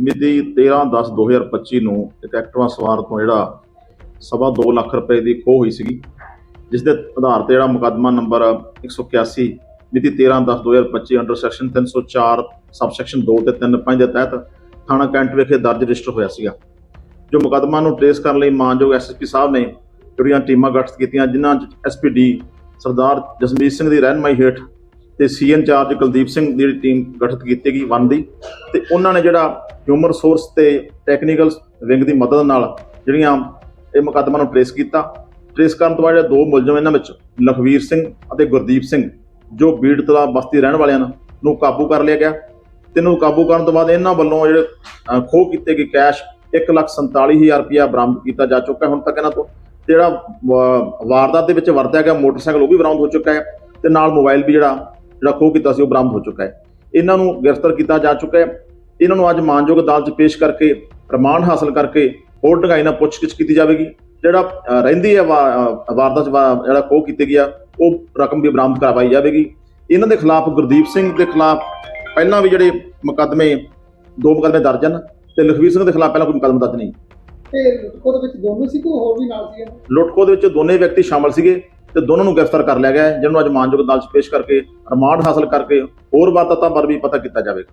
ਮਿਤੀ 13/10/2025 ਨੂੰ ਇੱਕ ਐਕਟਿਵਾ ਸਵਾਰ ਤੋਂ ਜਿਹੜਾ ਸਵਾ 2 ਲੱਖ ਰੁਪਏ ਦੀ ਖੋਹ ਹੋਈ ਸੀਗੀ, ਜਿਸ ਦੇ ਆਧਾਰ ਤੇ ਜਿਹੜਾ ਮੁਕੱਦਮਾ ਨੰਬਰ 181 ਮਿਤੀ 13/10/2025 ਅੰਡਰ ਸੈਕਸ਼ਨ 304 ਸਬ ਸੈਕਸ਼ਨ 2 ਤੇ 3 5 ਦੇ ਤਹਿਤ ਥਾਣਾ ਕੈਂਟ ਵਿਖੇ ਦਰਜ ਰਜਿਸਟਰ ਹੋਇਆ ਸੀਗਾ। ਜੋ ਮੁਕੱਦਮਾ ਨੂੰ ਟ੍ਰੇਸ ਕਰਨ ਲਈ ਮਾਨਯੋਗ ਐਸਐਸਪੀ ਸਾਹਿਬ ਨੇ ਜਿਹੜੀਆਂ ਟੀਮਾਂ ਗਠਿਤ ਕੀਤੀਆਂ, ਜਿਨ੍ਹਾਂ ਚ ਐਸਪੀਡੀ ਸਰਦਾਰ ਜਸਮੀਤ ਸਿੰਘ ਦੀ ਰਹਿਨਮਾਈ ਹੇਠ ਤੇ C in charge Kuldeep Singh the team ਗਠਿਤ ਕੀਤੀ ਗਈ ਵਨ ਦੀ ਤੇ ਉਹਨਾਂ ਨੇ ਜਿਹੜਾ ਹਿਊਮਨ ਰਿਸੋਰਸ ਤੇ ਟੈਕਨੀਕਲ ਵਿੰਗ ਦੀ ਮਦਦ ਨਾਲ ਜਿਹੜੀਆਂ ਇਹ ਮੁਕੱਦਮਾ ਨੂੰ ਟ੍ਰੇਸ ਕੀਤਾ। ਟ੍ਰੇਸ ਕਰਨ ਤੋਂ ਬਾਅਦ ਜਿਹੜੇ ਦੋ ਮੁਲਜ਼ਮ ਇਹਨਾਂ ਵਿੱਚ, ਲਖਵੀਰ ਸਿੰਘ ਅਤੇ ਗੁਰਦੀਪ ਸਿੰਘ, ਜੋ ਬੀੜ ਤਲਾ ਬਸਤੀ ਰਹਿਣ ਵਾਲਿਆਂ ਨੂੰ ਨੂੰ ਕਾਬੂ ਕਰ ਲਿਆ ਗਿਆ। ਤੇ ਨੂੰ ਕਾਬੂ ਕਰਨ ਤੋਂ ਬਾਅਦ ਇਹਨਾਂ ਵੱਲੋਂ ਜਿਹੜੇ ਖੋਹ ਕੀਤੇ ਗਏ ਕੈਸ਼ 147000 ਰੁਪਇਆ ਬਰਾਮਦ ਕੀਤਾ ਜਾ ਚੁੱਕਾ ਹੈ ਹੁਣ ਤੱਕ ਇਹਨਾਂ ਤੋਂ। ਤੇ ਜਿਹੜਾ ਵਾ- ਵਾਰਦਾਤ ਦੇ ਵਿੱਚ ਵਰਤਿਆ ਗਿਆ ਮੋਟਰਸਾਈਕਲ ਉਹ ਵੀ ਬਰਾਮਦ ਹੋ ਚੁੱਕਾ ਹੈ ਤੇ ਨਾਲ ਮੋਬਾਈਲ ਵੀ ਜਿਹੜਾ ਜਿਹੜਾ ਖੋਹ ਕੀਤਾ ਸੀ ਉਹ ਬਰਾਮਦ ਹੋ ਚੁੱਕਾ ਹੈ। ਇਹਨਾਂ ਨੂੰ ਗ੍ਰਿਫਤਾਰ ਕੀਤਾ ਜਾ ਚੁੱਕਾ ਹੈ। ਇਹਨਾਂ ਨੂੰ ਅੱਜ ਮਾਨਯੋਗ ਅਦਾਲਤ 'ਚ ਪੇਸ਼ ਕਰਕੇ ਰਿਮਾਂਡ ਹਾਸਲ ਕਰਕੇ ਹੋਰ ਢੰਗਾਈ ਨਾਲ ਪੁੱਛਗਿੱਛ ਕੀਤੀ ਜਾਵੇਗੀ। ਜਿਹੜਾ ਰਹਿੰਦੀ ਹੈ ਵਾਰਦਾਤ ਜਿਹੜਾ ਖੋਹ ਕੀਤੀ ਗਿਆ ਉਹ ਰਕਮ ਵੀ ਬਰਾਮਦ ਕਰਵਾਈ ਜਾਵੇਗੀ। ਇਹਨਾਂ ਦੇ ਖਿਲਾਫ ਗੁਰਦੀਪ ਸਿੰਘ ਦੇ ਖਿਲਾਫ ਪਹਿਲਾਂ ਵੀ ਜਿਹੜੇ ਮੁਕੱਦਮੇ ਦੋ ਮੁਕੱਦਮੇ ਦਰਜ ਹਨ ਤੇ ਲਖਵੀਰ ਸਿੰਘ ਦੇ ਖਿਲਾਫ ਪਹਿਲਾਂ ਕੋਈ ਮੁਕੱਦਮਾ ਦਰਜ ਨਹੀਂ। ਤੇ ਲੁੱਟਖੋ ਦੇ ਵਿੱਚ ਦੋਨੋਂ ਸੀ ਕੋਈ ਹੋਰ ਵੀ ਨਾਲ ਸੀ? ਲੁੱਟਖੋ ਦੇ ਵਿੱਚ ਦੋਨੇ ਵਿਅਕਤੀ ਸ਼ਾਮਲ ਸੀਗੇ ਤੇ ਦੋਨਾਂ ਨੂੰ ਗ੍ਰਿਫਤਾਰ ਕਰ ਲਿਆ ਗਿਆ ਹੈ ਜਿਹਨੂੰ ਅੱਜ ਮਾਨਯੋਗ ਅਦਾਲਤ 'ਚ ਪੇਸ਼ ਕਰਕੇ ਰਿਮਾਂਡ ਹਾਸਲ ਕਰਕੇ ਹੋਰ ਵਾਰਦਾਤਾਂ ਬਾਰੇ ਵੀ ਪਤਾ ਕੀਤਾ ਜਾਵੇਗਾ।